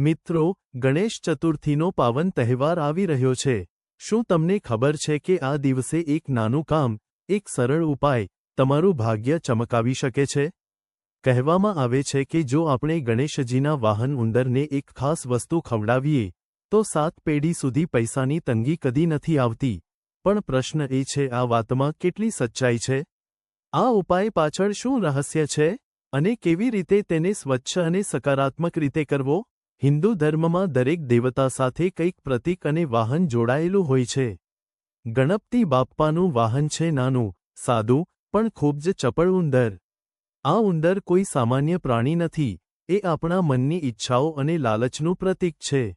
મિત્રો, ગણેશ ચતુર્થીનો પાવન તહેવાર આવી રહ્યો છે. શું તમને ખબર છે કે આ દિવસે એક નાનું કામ, એક સરળ ઉપાય, તમારું ભાગ્ય ચમકાવી શકે છે? કહેવામાં આવે છે કે જો આપણે ગણેશજીના વાહન ઉંદરને એક ખાસ વસ્તુ ખવડાવીએ, તો સાત પેઢી સુધી પૈસાની તંગી કદી નથી આવતી. પણ પ્રશ્ન એ છે, આ વાતમાં કેટલી સચ્ચાઈ છે? આ ઉપાય પાછળ શું રહસ્ય છે? અને કેવી રીતે તેને સ્વચ્છ અને સકારાત્મક રીતે કરવો? હિન્દુ ધર્મમાં દરેક દેવતા સાથે કંઈક પ્રતીક અને વાહન જોડાયેલું હોય છે. ગણપતિ બાપ્પાનું વાહન છે નાનું, સાદું, પણ ખૂબ જ ચપળ ઉંદર. આ ઉંદર કોઈ સામાન્ય પ્રાણી નથી, એ આપણા મનની ઈચ્છાઓ અને લાલચનું પ્રતીક છે.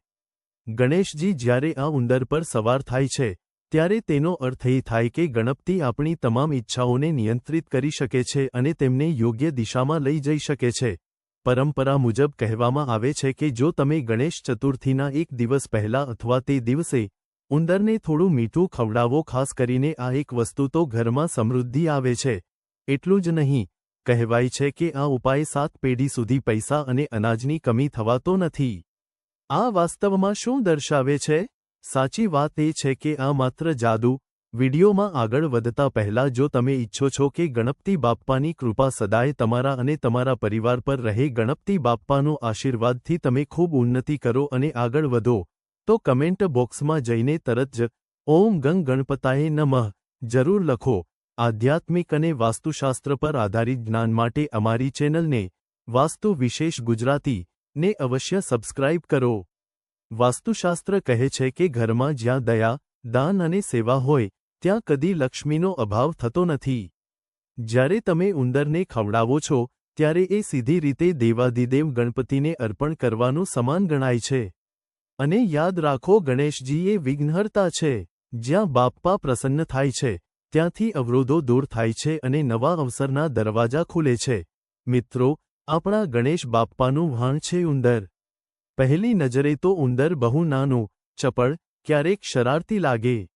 ગણેશજી જ્યારે આ ઉંદર પર સવાર થાય છે, ત્યારે તેનો અર્થ એ થાય કે ગણપતિ આપણી તમામ ઈચ્છાઓને નિયંત્રિત કરી શકે છે અને તેમને યોગ્ય દિશામાં લઈ જઈ શકે છે. પરંપરા મુજબ કહેવામાં આવે છે કે જો તમે ગણેશ ચતુર્થીના એક દિવસ પહેલા અથવા તે દિવસે ઉંદરને થોડું મીઠું ખવડાવો, ખાસ કરીને આ એક વસ્તુ તો ઘરમાં સમૃદ્ધિ આવે છે, એટલું જ નહીં, કહેવાય છે કે આ ઉપાય સાત પેઢી સુધી પૈસા અને અનાજની કમી થવાતો નથી. આ વાસ્તવમાં શું દર્શાવે છે? સાચી વાત એ છે કે આ માત્ર જાદુ વિડીયોમાં આગળ વધતા પહેલા જો તમે ઈચ્છો છો કે ગણપતિ બાપ્પાની કૃપા સદાય તમારા અને તમારા પરિવાર પર રહે, ગણપતિ બાપ્પાનો આશીર્વાદથી તમે ખૂબ ઉન્નતિ કરો અને આગળ વધો, તો કમેન્ટ બોક્સમાં જઈને તરત જ, ઓમ ગંગ ગણપતાએ નમઃ જરૂર લખો. આધ્યાત્મિક અને વાસ્તુશાસ્ત્ર પર આધારિત જ્ઞાન માટે અમારી ચેનલને વાસ્તુ વિશેષ ગુજરાતી ને અવશ્ય સબસ્ક્રાઇબ કરો. વાસ્તુશાસ્ત્ર કહે છે કે ઘરમાં જ્યાં દયા, દાન અને સેવા હોય ત્યાં કદી લક્ષ્મીનો અભાવ થતો નથી. જ્યારે તમે ઉંદરને ખવડાવો છો, ત્યારે એ સીધી રીતે દેવાદિદેવ ગણપતિને અર્પણ કરવાનું સમાન ગણાય છે. અને યાદ રાખો ગણેશજી એ વિઘ્નહર્તા છે. જ્યાં બાપ્પા પ્રસન્ન થાય છે, ત્યાંથી અવરોધો દૂર થાય છે અને નવા અવસરના દરવાજા ખુલે છે. મિત્રો, આપણા ગણેશ બાપ્પાનું વહાણ છે ઉંદર. પહેલી નજરે તો ઉંદર બહુ નાનું, ચપળ, ક્યારેક શરારતી લાગે.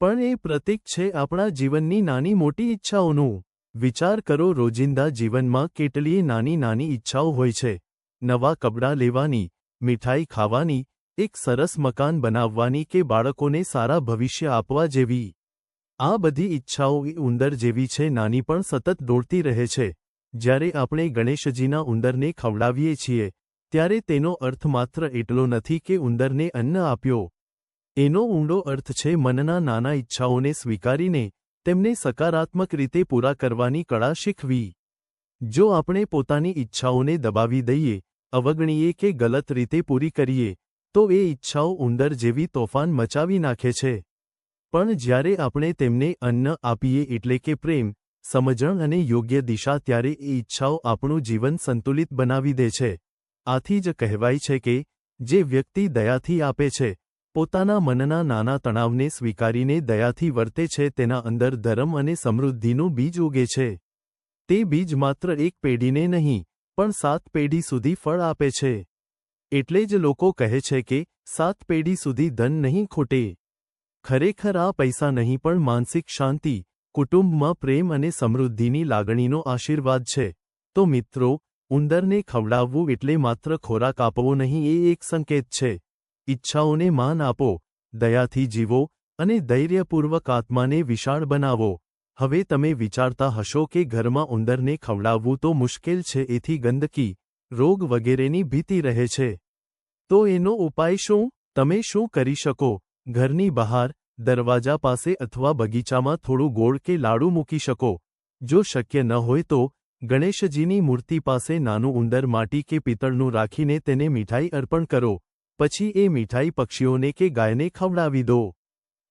પણ એ પ્રતીક છે આપણા જીવનની નાની મોટી ઈચ્છાઓનું. વિચાર કરો, રોજિંદા જીવનમાં કેટલીય નાની નાની ઈચ્છાઓ હોય છે. નવા કપડાં લેવાની, મીઠાઈ ખાવાની, એક સરસ મકાન બનાવવાની કે બાળકોને સારા ભવિષ્ય આપવા જેવી. આ બધી ઈચ્છાઓ ઉંદર જેવી છે, નાની પણ સતત દોડતી રહે છે. જ્યારે આપણે ગણેશજીના ઉંદરને ખવડાવીએ છીએ, ત્યારે તેનો અર્થ માત્ર એટલો નથી કે ઉંદરને અન્ન આપ્યો. એનો ઊંડો અર્થ છે મનના નાના ઈચ્છાઓને સ્વીકારીને તેમને સકારાત્મક રીતે પૂરા કરવાની કળા શીખવી. જો આપણે પોતાની ઈચ્છાઓને દબાવી દઈએ, અવગણીએ કે ગલત રીતે પૂરી કરીએ, તો એ ઈચ્છાઓ ઉંદર જેવી તોફાન મચાવી નાખે છે. પણ જ્યારે આપણે તેમને અન્ન આપીએ એટલે કે પ્રેમ, સમજણ અને યોગ્ય દિશા ત્યારે એ ઈચ્છાઓ આપણું જીવન સંતુલિત બનાવી દે છે. આથી જ કહેવાય છે કે, જે વ્યક્તિ દયાથી આપે છે પોતાના મનના નાના તણાવને સ્વીકારીને દયાથી વર્તે છે, તેના અંદર ધર્મ અને સમૃદ્ધિનું બીજ ઉગે છે. તે બીજ માત્ર એક પેઢીને નહીં, પણ સાત પેઢી સુધી ફળ આપે છે. એટલે જ લોકો કહે છે કે, સાત પેઢી સુધી ધન નહીં ખોટે. ખરેખર આ પૈસા નહીં, પણ માનસિક શાંતિ, કુટુંબમાં પ્રેમ અને સમૃદ્ધિની લાગણીનો આશીર્વાદ છે. તો મિત્રો, ઉંદરને ખવડાવવું એટલે માત્ર ખોરાક આપવો નહીં, એ એક સંકેત છે. ઈચ્છાઓને માન આપો, દયાથી જીવો અને ધૈર્યપૂર્વક આત્માને વિશાળ બનાવો. હવે તમે વિચારતા હશો કે ઘરમાં ઉંદરને ખવડાવવું તો મુશ્કેલ છે, એથી ગંદકી, રોગ વગેરેની ભીતિ રહે છે. તો એનો ઉપાય શું? તમે શું કરી શકો? ઘરની બહાર, દરવાજા પાસે અથવા બગીચામાં થોડું ગોળ કે લાડુ મૂકી શકો. જો શક્ય ન હોય તો, ગણેશજીની મૂર્તિ પાસે નાનું ઉંદર માટી કે પિત્તળનું રાખીને તેને મીઠાઈ અર્પણ કરો. પછી એ મીઠાઈ પક્ષીઓને કે ગાયને ખવડાવી દો.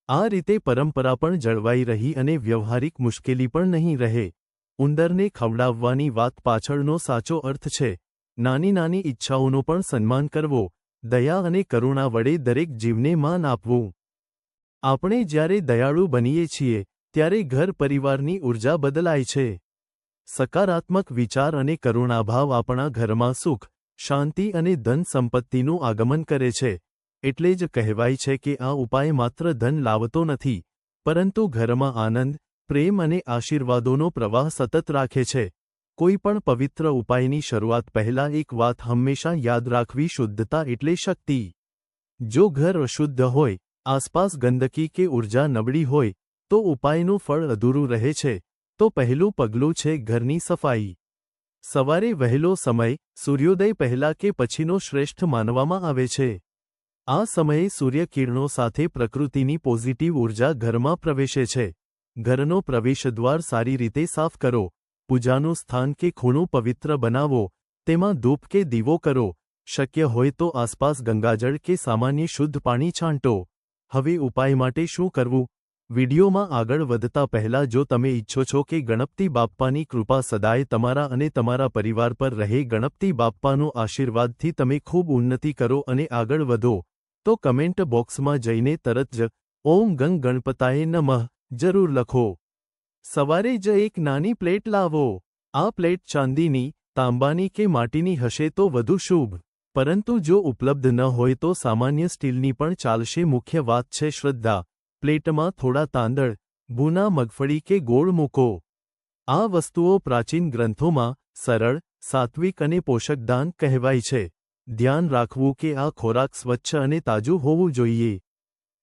આ રીતે પરંપરા પણ જળવાઈ રહી અને વ્યવહારિક મુશ્કેલી પણ નહીં રહે. ઉંદરને ખવડાવવાની વાત પાછળનો સાચો અર્થ છે. નાની નાની ઈચ્છાઓનો પણ સન્માન કરવો, દયા અને કરુણા વડે દરેક જીવને માન આપવું. આપણે જ્યારે દયાળુ બનીએ છીએ, ત્યારે ઘર પરિવારની ઊર્જા બદલાય છે. સકારાત્મક વિચાર અને કરુણાભાવ આપણા ઘરમાં સુખ શાંતિ અને ધન સંપત્તિનું આગમન કરે છે. એટલે જ કહેવાય છે કે આ ઉપાય માત્ર ધન લાવતો નથી, પરંતુ ઘરમાં આનંદ, પ્રેમ અને આશીર્વાદોનો પ્રવાહ સતત રાખે છે. કોઈ પણ પવિત્ર ઉપાયની શરૂઆત પહેલાં એક વાત હંમેશા યાદ રાખવી શુદ્ધતા એટલે શક્તિ. જો ઘર અશુદ્ધ હોય, આસપાસ ગંદકી કે ઊર્જા નબળી હોય, તો ઉપાયનું ફળ અધૂરું રહે છે. તો પહેલું પગલું છે ઘરની સફાઈ. સવારે વહેલો સમય સૂર્યોદય પહેલા કે પછીનો શ્રેષ્ઠ માનવામાં આવે છે. આ સમયે સૂર્યકિરણો સાથે પ્રકૃતિની પોઝિટિવ ઊર્જા ઘરમાં પ્રવેશે છે. ઘરનો પ્રવેશદ્વાર સારી રીતે સાફ કરો, પૂજાનું સ્થાન કે ખૂણું પવિત્ર બનાવો, તેમાં ધૂપ કે દીવો કરો, શક્ય હોય તો આસપાસ ગંગાજળ કે સામાન્ય શુદ્ધ પાણી છાંટો. હવે ઉપાય માટે શું કરવું? વિડીયોમાં આગળ વધતા પહેલા જો તમે ઈચ્છો છો કે ગણપતિ બાપ્પાની કૃપા સદાય તમારા અને તમારા પરિવાર પર રહે, ગણપતિ બાપ્પાનો આશીર્વાદથી તમે ખૂબ ઉન્નતિ કરો અને આગળ વધો, તો કમેન્ટ બોક્સમાં જઈને તરત જ, ઓમ ગંગ ગણપતાએ નમઃ જરૂર લખો. સવારે જ એક નાની પ્લેટ લાવો. આ પ્લેટ ચાંદીની, તાંબાની કે માટીની હશે તો વધુ શુભ. પરંતુ જો ઉપલબ્ધ ન હોય તો સામાન્ય સ્ટીલની પણ ચાલશે મુખ્ય વાત છે શ્રદ્ધા. પ્લેટમાં થોડા તાંદળ, ભૂના મગફળી કે ગોળ મૂકો. આ વસ્તુઓ પ્રાચીન ગ્રંથોમાં સરળ, સાત્વિક અને પોષકદાન કહેવાય છે. ધ્યાન રાખવું કે આ ખોરાક સ્વચ્છ અને તાજું હોવું જોઈએ.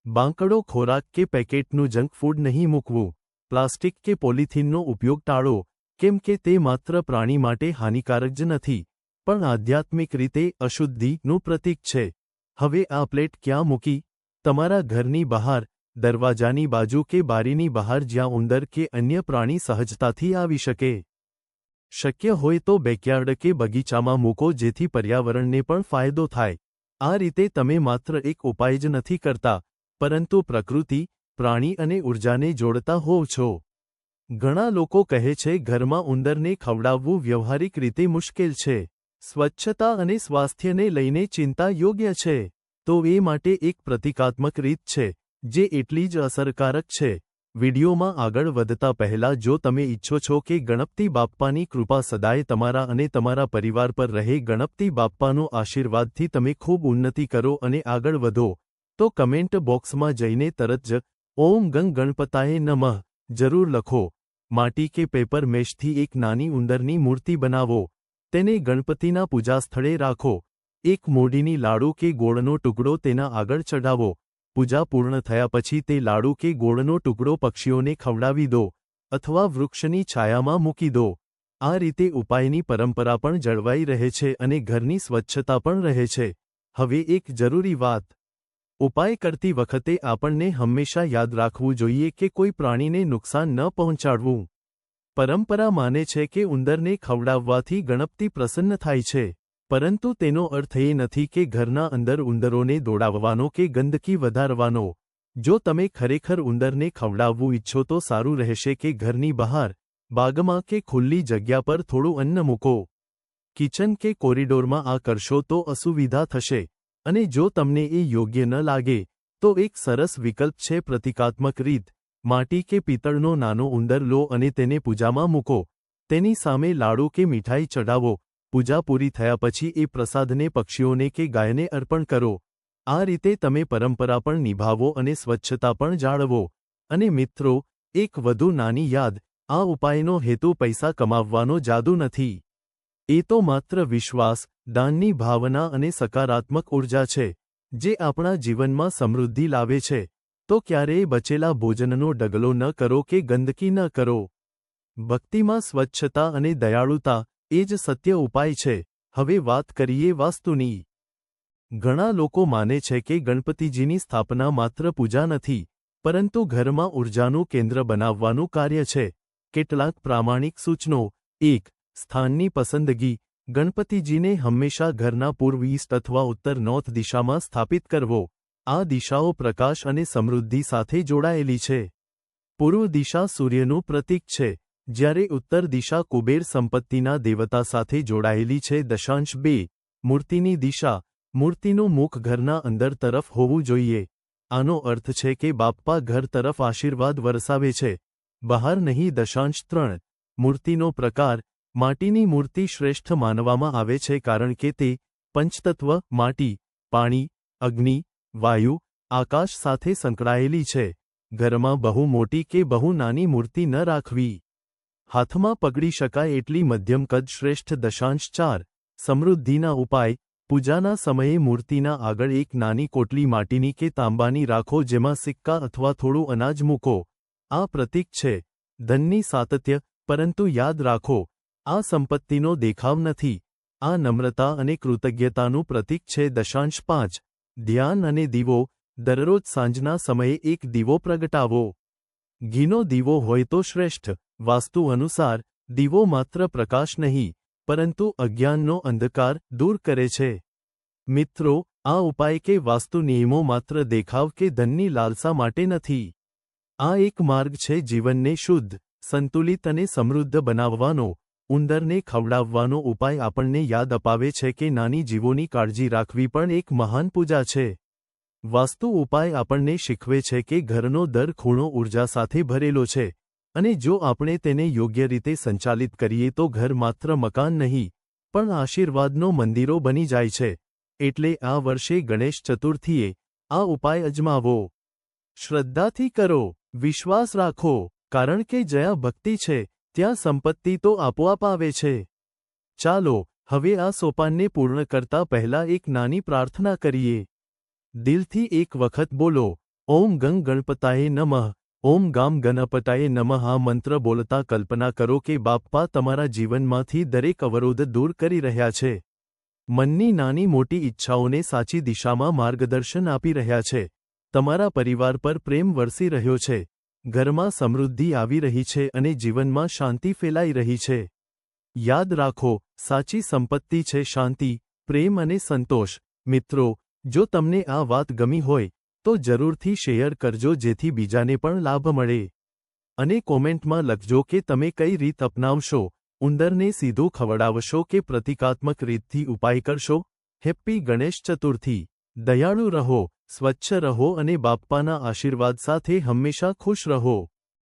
બાંકડો ખોરાક કે પેકેટનું જંક ફૂડ નહીં મૂકવું. પ્લાસ્ટિક કે પોલિથીનનો ઉપયોગ ટાળો, કેમ કે તે માત્ર પ્રાણી માટે હાનિકારક જ નથી, પણ આધ્યાત્મિક રીતે અશુદ્ધિનું પ્રતીક છે. હવે આ પ્લેટ ક્યાં મૂકી? તમારા ઘરની બહાર દરવાજાની બાજુ કે બારીની બહાર જ્યાં ઉંદર કે અન્ય પ્રાણી સહજતાથી આવી શકે. શક્ય હોય તો બેકયાર્ડ કે બગીચામાં મૂકો જેથી પર્યાવરણને પણ ફાયદો થાય. આ રીતે તમે માત્ર એક ઉપાય જ નથી કરતા, પરંતુ પ્રકૃતિ, પ્રાણી અને ઉર્જાને જોડતા હોવ છો. ઘણા લોકો કહે છે, ઘરમાં ઉંદરને ખવડાવવું વ્યવહારિક રીતે મુશ્કેલ છે. સ્વચ્છતા અને સ્વાસ્થ્યને લઈને ચિંતા યોગ્ય છે. તો એ માટે એક પ્રતિકાત્મક રીત છે. જે એટલી જ અસરકારક છે. વિડીયોમાં આગળ વધતા પહેલા જો તમે ઈચ્છો છો કે ગણપતિ બાપ્પાની કૃપા સદાય તમારા અને તમારા પરિવાર પર રહે, ગણપતિ બાપ્પાનો આશીર્વાદથી તમે ખૂબ ઉન્નતિ કરો અને આગળ વધો, તો કમેન્ટ બોક્સમાં જઈને તરત જ, ઓમ ગંગ ગણપતાએ નમઃ જરૂર લખો. માટી કે પેપર મેશથી એક નાની ઉંદરની મૂર્તિ બનાવો. તેને ગણપતિના પૂજા સ્થળે રાખો. એક મોઢીની લાડુ કે ગોળનો ટુકડો તેના આગળ ચઢાવો. પૂજા પૂર્ણ થયા પછી તે લાડુ કે ગોળનો ટુકડો પક્ષીઓને ખવડાવી દો અથવા વૃક્ષની છાયામાં મૂકી દો. આ રીતે ઉપાયની પરંપરા પણ જળવાઈ રહે છે અને ઘરની સ્વચ્છતા પણ રહે છે. હવે એક જરૂરી વાત. ઉપાય કરતી વખતે આપણને હંમેશા યાદ રાખવું જોઈએ કે કોઈ પ્રાણીને નુકસાન ન પહોંચાડવું. પરંપરા માને છે કે ઉંદરને ખવડાવવાથી ગણપતિ પ્રસન્ન થાય છે. પરંતુ તેનો અર્થ એ નથી કે ઘરના અંદર ઉંદરોને દોડાવવાનો કે ગંદકી વધારવાનો. જો તમે ખરેખર ઉંદરને ખવડાવવું ઈચ્છો તો સારું રહેશે કે ઘરની બહાર, બાગમાં કે ખુલ્લી જગ્યા પર થોડું અન્ન મૂકો. કિચન કે કોરિડોરમાં આ કરશો તો અસુવિધા થશે. અને જો તમને એ યોગ્ય ન લાગે, તો એક સરસ વિકલ્પ છે પ્રતિકાત્મક રીત. માટી કે પિત્તળનો નાનો ઉંદર લો અને તેને પૂજામાં મૂકો. તેની સામે લાડુ કે મીઠાઈ ચડાવો પૂજા પૂરી થયા પછી એ પ્રસાદને પક્ષીઓને કે ગાયને અર્પણ કરો. આ રીતે તમે પરંપરા પણ નિભાવો અને સ્વચ્છતા પણ જાળવો. અને મિત્રો, એક વધુ નાની યાદ, આ ઉપાયનો હેતુ પૈસા કમાવવાનો જાદુ નથી. એ તો માત્ર વિશ્વાસ, દાનની ભાવના અને સકારાત્મક ઊર્જા છે, જે આપણા જીવનમાં સમૃદ્ધિ લાવે છે. તો ક્યારેય બચેલા ભોજનનો ડગલો ન કરો કે ગંદકી ન કરો. ભક્તિમાં સ્વચ્છતા અને દયાળુતા એ જ સત્ય ઉપાય છે. હવે વાત કરીએ વાસ્તુની. ઘણા લોકો માને છે કે ગણપતિજીની સ્થાપના માત્ર પૂજા નથી, પરંતુ ઘરમાં ઉર્જાનું કેન્દ્ર બનાવવાનું કાર્ય છે. કેટલાક પ્રામાણિક સૂચનો. એક, સ્થાનની પસંદગી. ગણપતિજીને હંમેશા ઘરના પૂર્વ ઈસ્ટ અથવા ઉત્તર નોર્થ દિશામાં સ્થાપિત કરવો. આ દિશાઓ પ્રકાશ અને સમૃદ્ધિ સાથે જોડાયેલી છે. પૂર્વ દિશા સૂર્યનું પ્રતીક છે. જ્યારે ઉત્તર દિશા કુબેર સંપત્તિના દેવતા સાથે જોડાયેલી છે, દશાંશ બે, મૂર્તિની દિશા, મૂર્તિનું મુખ ઘરના અંદર તરફ હોવું જોઈએ. આનો અર્થ છે કે બાપ્પા ઘર તરફ આશીર્વાદ વરસાવે છે. બહાર નહીં, દશાંશ ત્રણ, મૂર્તિનો પ્રકાર, માટીની મૂર્તિ શ્રેષ્ઠ માનવામાં આવે છે કારણ કે તે પંચતત્વ, માટી, પાણી, અગ્નિ, વાયુ, આકાશ સાથે સંકળાયેલી છે. ઘરમાં બહુ મોટી કે બહુ નાની મૂર્તિ ન રાખવી. હાથમાં પકડી શકાય એટલી મધ્યમ કદ શ્રેષ્ઠ દશાંશ ચાર, સમૃદ્ધિના ઉપાય, પૂજાના સમયે મૂર્તિના આગળ એક નાની કોટલી માટીની કે તાંબાની રાખો જેમાં સિક્કા અથવા થોડું અનાજ મૂકો. આ પ્રતીક છે. ધનની સાતત્ય, પરંતુ યાદ રાખો, આ સંપત્તિનો દેખાવ નથી. આ નમ્રતા અને કૃતજ્ઞતાનું પ્રતીક છે દશાંશ પાંચ. ધ્યાન અને દીવો, દરરોજ સાંજના સમયે એક દીવો પ્રગટાવો. ઘીનો દીવો હોય તો શ્રેષ્ઠ. વાસ્તુ અનુસાર દીવો માત્ર પ્રકાશ નહીં, પરંતુ અજ્ઞાનનો અંધકાર દૂર કરે છે. મિત્રો, આ ઉપાય કે વાસ્તુ નિયમો માત્ર દેખાવ કે ધનની લાલસા માટે નથી. આ એક માર્ગ છે જીવનને શુદ્ધ, સંતુલિત અને સમૃદ્ધ બનાવવાનો, ઉંદરને ખવડાવવાનો ઉપાય આપણને યાદ અપાવે છે કે નાની જીવોની કાળજી રાખવી પણ એક મહાન પૂજા છે. વાસ્તુ ઉપાય આપણને શીખવે છે કે ઘરનો દર ખૂણો ઊર્જા સાથે ભરેલો છે. અને જો આપણે તેને યોગ્ય રીતે સંચાલિત કરીએ તો ઘર માત્ર મકાન નહીં, પણ આશીર્વાદનો મંદિરો બની જાય છે. એટલે આ વર્ષે ગણેશ ચતુર્થીએ આ ઉપાય અજમાવો. શ્રદ્ધાથી કરો, વિશ્વાસ રાખો, કારણ કે જ્યાં ભક્તિ છે, ત્યાં સંપત્તિ તો આપોઆપ આવે છે. ચાલો, હવે આ સોપાનને પૂર્ણ કરતા પહેલા એક નાની પ્રાર્થના કરીએ. દિલથી એક વખત બોલો, ઓમ ગંગ ગણપતાએ નમઃ. ઓમ ગામ ગણપતાએ નમઃ મંત્ર બોલતા કલ્પના કરો કે બાપ્પા તમારા જીવનમાંથી દરેક અવરોધ દૂર કરી રહ્યા છે. મનની નાની મોટી ઈચ્છાઓને સાચી દિશામાં માર્ગદર્શન આપી રહ્યા છે. તમારા પરિવાર પર પ્રેમ વરસી રહ્યો છે. ઘરમાં સમૃદ્ધિ આવી રહી છે અને જીવનમાં શાંતિ ફેલાઈ રહી છે. યાદ રાખો, સાચી સંપત્તિ છે શાંતિ, પ્રેમ અને સંતોષ. મિત્રો, જો તમને આ વાત ગમી હોય તો જરૂરથી શેર કરજો જેથી બીજાને પણ લાભ મળે. અને કોમેન્ટમાં લખજો કે તમે કઈ રીત અપનાવશો, ઉંદરને સીધું ખવડાવશો કે પ્રતિકાત્મક રીતથી ઉપાય કરશો? હેપ્પી ગણેશ ચતુર્થી. દયાળુ રહો, સ્વચ્છ રહો અને બાપ્પાના આશીર્વાદ સાથે હંમેશા ખુશ રહો.